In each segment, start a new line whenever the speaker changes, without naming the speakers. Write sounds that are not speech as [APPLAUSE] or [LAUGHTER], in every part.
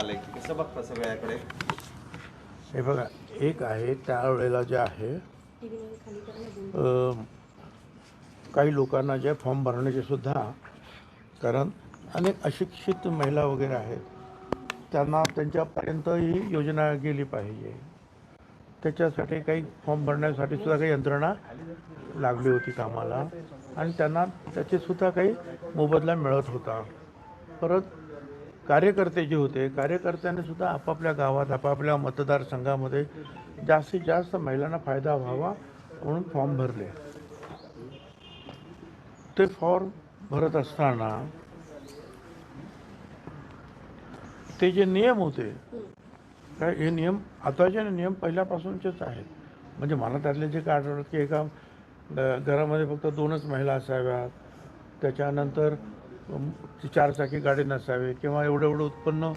आलंय की कसं बघता सगळ्याकडे
हे बघा एक आहे त्यावेळेला जे आहे अं, काही लोकांना जे फॉर्म भरण्याचे सुद्धा कारण अनेक अशिक्षित महिला वगैरे आहेत त्यांना त्यांच्यापर्यंत ही योजना गेली पाहिजे. त्याच्यासाठी काही फॉर्म भरण्यासाठी सुद्धा काही यंत्रणा लागली होती कामाला आणि त्यांना त्याचे सुद्धा काही मोबदला मिळत होता. परत कार्यकर्ते जे होते कार्यकर्त्यांनी सुद्धा आपापल्या गावात आपापल्या मतदारसंघामध्ये जास्तीत जास्त महिलांना फायदा व्हावा म्हणून फॉर्म भरले. ते फॉर्म भरत असताना ते जे नियम होते काय हे नियम आताचे नियम पहिल्यापासूनचेच आहेत. म्हणजे मला त्यातले जे काय आठवलं की एका घरामध्ये फक्त दोनच महिला असाव्यात. त्याच्यानंतर चारचाकी गाडी नसावी किंवा एवढं एवढं उत्पन्न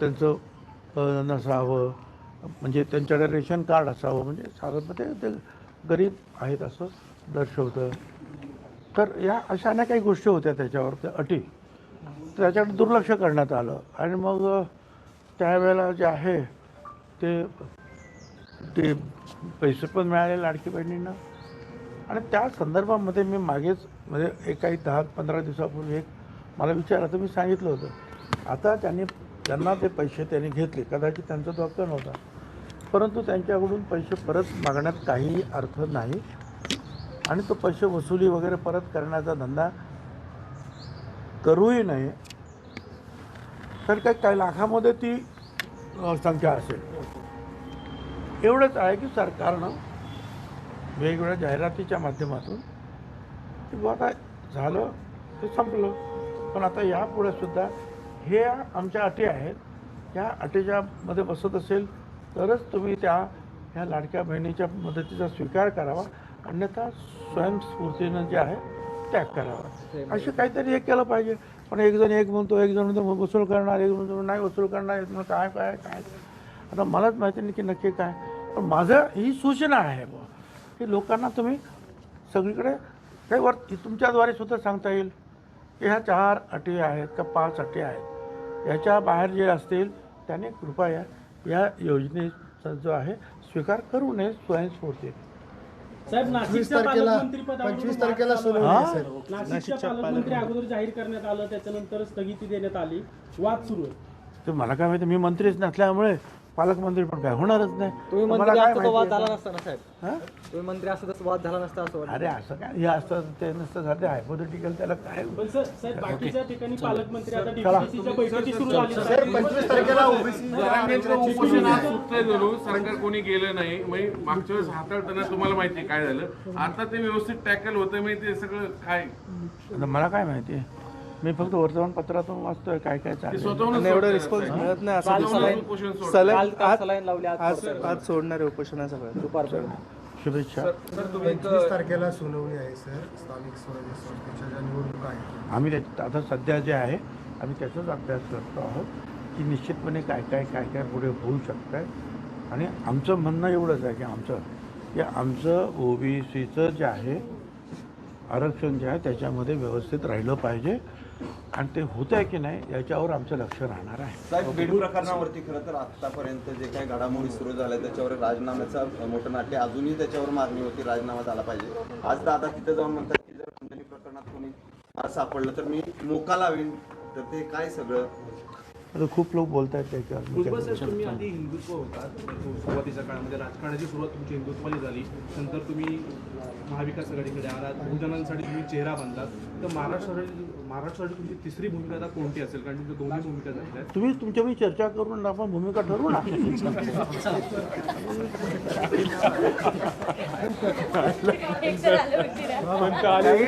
त्यांचं नसावं म्हणजे त्यांच्याकडे रेशन कार्ड असावं म्हणजे साधारणपणे ते गरीब आहेत असं दर्शवतं. तर या अशा अनेक काही गोष्टी होत्या त्याच्यावर त्या अटी. त्याच्याकडे दुर्लक्ष करण्यात आलं. आणि मग त्यावेळेला जे आहे ते ते पैसे पण मिळाले लाडकी बहिणींना. आणि त्या संदर्भामध्ये मी मागेच म्हणजे एक काही दहा पंधरा दिवसापूर्वी एक मला विचारलं तर मी सांगितलं होतं. आता त्यांनी त्यांना ते पैसे त्यांनी घेतले. कदाचित त्यांचा तो नव्हता. परंतु त्यांच्याकडून पैसे परत मागण्यात काहीही अर्थ नाही. आणि तो पैसे वसुली वगैरे परत करण्याचा धंदा करूही नये. तर काही काही लाखामध्ये ती संख्या असेल. एवढंच आहे की सरकारनं वेगवेगळ्या जाहिरातीच्या माध्यमातून की बुवा काय झालं ते संपलं. पण आता यापुढे सुद्धा हे आमच्या अटी आहेत. या अटीच्या मध्ये बसत असेल तरच तुम्ही त्या ह्या लाडक्या बहिणीच्या मदतीचा स्वीकार करावा. अन्यथा स्वयंस्फूर्तीनं जे आहे त्याग करावा. असे काहीतरी एक केलं पाहिजे. पण एक जण एक म्हणतो एक जण म्हणतो वसूल करणार एक म्हणतो नाही वसूल करणार एक काय काय काय. आता मलाच माहिती नाही की नक्की काय. पण माझं ही सूचना आहे बुवा. की लोकांना तुम्ही सगळीकडे काही वर तुमच्याद्वारे सुद्धा सांगता येईल. की ह्या चार अटी आहेत का पाच अटी आहेत? याच्या बाहेर जे असतील त्याने कृपया या योजनेचा जो आहे स्वीकार करू नये स्वयंस्फूर्ती
साहेब नाशिकच्या
पंचवीस तारखेला.
नाशिकच्या पालकमंत्री अगोदर जाहीर करण्यात आलं त्याच्यानंतर स्थगिती देण्यात आली. वाद सुरू आहे.
तर मला काय माहिती मी मंत्रीच नसल्यामुळे पालकमंत्री पण काय होणारच नाही.
तुम्ही मंत्री
काय
असता तर वाद
माहिती
झाला नसता ना साहेब?
हां?
तुम्ही मंत्री असता तर वाद झाला नसता असं वाटतं.
अरे असं काय? हे असतं ते नसतं सध्या हायपोथेटिकल त्याला काय
पण सर साहेब बाकीच्या ठिकाणी पालकमंत्री आता डीपीसीच्या बैठकी सुरू झाली
साहेब पंचवीस तारखेला ओबीसी
जरांगेचं उपोषण आज सुटलंय जरूर सरकार कोणी गेलं नाही. मग मागच्या वेळेस हाताळताना तुम्हाला माहिती आहे काय झालं. आता ते व्यवस्थित टॅकल होतं माहिती ते सगळं काय?
आता मला काय माहिती मी फक्त वर्तमानपत्रातून वाचतोय काय काय
ते
चालू
स्वतःहून
एवढं रिस्पॉन्स मिळत नाही असं. सलग आज
आज
सोडणार आहे उपोषणा सगळं.
दुपारपर्यंत
शुभेच्छा.
पंचवीस तारखेला सुनावणी आहे सर. स्थानिक स्वराज्य संस्थेच्या ज्या निवडणुका आहेत.
आम्ही त्या- आता सध्या जे आहे आम्ही त्याचाच अभ्यास करतो आहोत की निश्चितपणे काय काय काय काय पुढे होऊ शकतं आहे आणि आमचं म्हणणं एवढंच आहे की आमचं की आमचं ओबीसीचं जे आहे आरक्षण जे आहे त्याच्यामध्ये व्यवस्थित राहिलं पाहिजे. आणि ते होत आहे की नाही याच्यावर आमचं लक्ष राहणार आहे.
साहेब बीड प्रकरणावरती खरं तर आतापर्यंत जे काही घडामोडी सुरू झाल्या त्याच्यावर राजीनाम्याचा मोठं नाट्य अजूनही त्याच्यावर मागणी होती राजीनामा झाला पाहिजे. आज दादा तिथं जाऊन म्हणतात की जर प्रकरणात कोणी सापडलं तर मी मोका लावीन. तर ते काय सगळं?
आता खूप लोक बोलत आहेत. त्याच्यावर
तुम्ही आधी हिंदुत्व होतात. सुरुवातीच्या काळामध्ये राजकारणाची सुरुवात तुमची हिंदुत्वाने झाली. नंतर तुम्ही महाविकास आघाडीकडे आलात. बहुजनांसाठी तुम्ही चेहरा बनलात. तर महाराष्ट्रासाठी महाराष्ट्रासाठी तुमची तिसरी भूमिका आता कोणती असेल? कारण तुमच्या दोन्ही भूमिका आहेत.
तुम्ही तुमच्या मी चर्चा करून आपण भूमिका ठरवू ना. [LAUGHS]